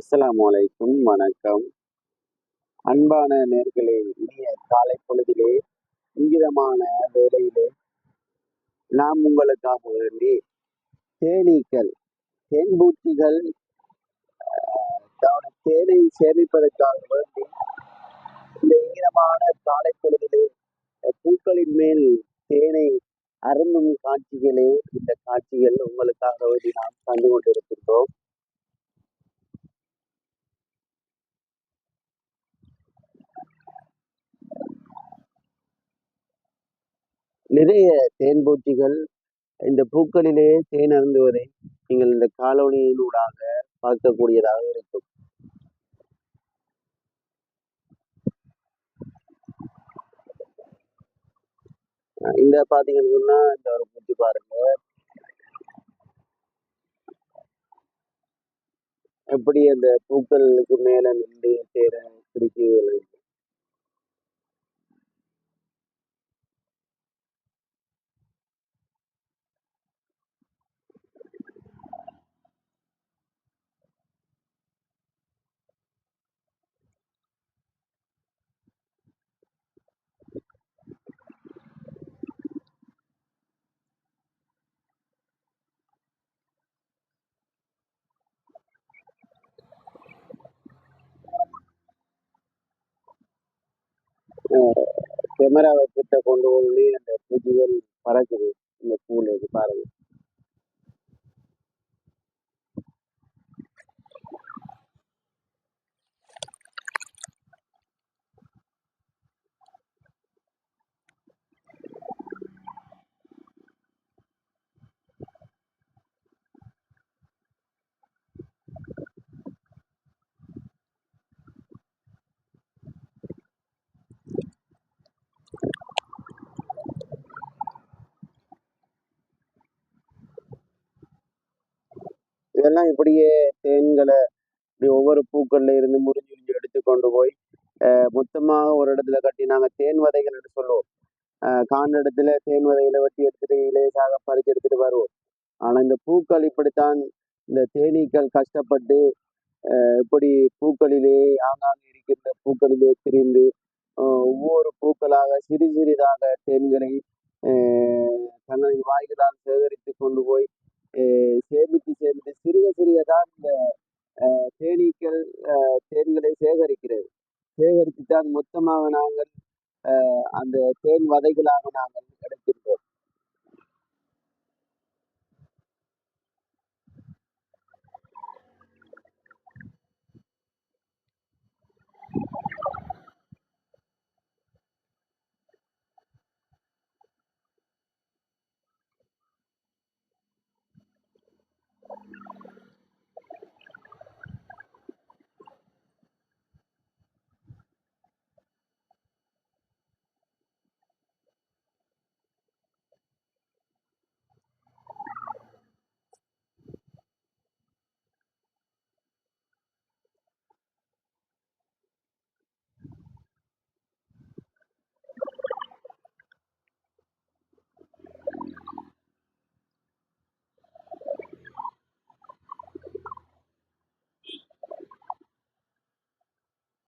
அஸ்ஸலாமு அலைக்கும் வணக்கம். அன்பான நேர்களே இனிய காலை பொழுதிலே இங்கிதமான வேலையிலே நாம் உங்களுக்காக வேண்டி தேனீக்கள் தேன்பூச்சிகள் ஆஹ், தன்னுடைய தேனை சேமிப்பதற்காக வேண்டி இந்த ஈரமான காலை பொழுதிலே பூக்களின் மேல் தேனை அருந்தும் காட்சிகளே இந்த காட்சிகள் உங்களுக்காக வேண்டி நாம் கண்டு கொண்டிருக்கின்றோம். நிறைய தேன்பூச்சிகள் இந்த பூக்களிலே தேன் அருந்துவதை நீங்கள் இந்த காலோனியினூடாக பார்க்கக்கூடியதாக இருக்கும். இந்த பாத்தீங்கன்னு சொன்னா இந்த ஒரு பூச்சி பாருங்க. எப்படி அந்த பூக்களுக்கு மேல நின்று சேர கேமராவை கிட்ட கொண்டு போய் அந்த பூஜைகள் பறக்குது. இந்த பூல இது பாருங்க. இதெல்லாம் இப்படியே தேன்களை இப்படி ஒவ்வொரு பூக்கள்ல இருந்து முறிஞ்சு முறிஞ்சு எடுத்து கொண்டு போய் மொத்தமாக ஒரு இடத்துல கட்டி நாங்கள் தேன் வதைகள் என்று சொல்லுவோம். அஹ் காண்ட இடத்துல தேன் வதைகளை வெட்டி எடுத்துட்டு இலேசாக பறிச்சு எடுத்துட்டு வருவோம். ஆனால் இந்த பூக்கள் இப்படித்தான் இந்த தேனீக்கள் கஷ்டப்பட்டு இப்படி பூக்களிலே ஆங்காங்கே இருக்கின்ற பூக்களிலே திரிந்து ஒவ்வொரு பூக்களாக சிறு சிறிதாக தேன்களை தங்களின் வாய்களால் சேகரித்து கொண்டு போய் சேமித்து சேமித்து சிறுக சிறுகதான் இந்த தேனீக்கள் தேன்களை சேகரிக்கிறது. சேகரித்து தான் மொத்தமாக நாங்கள் அஹ் அந்த தேன் வதைகளாக நாங்கள்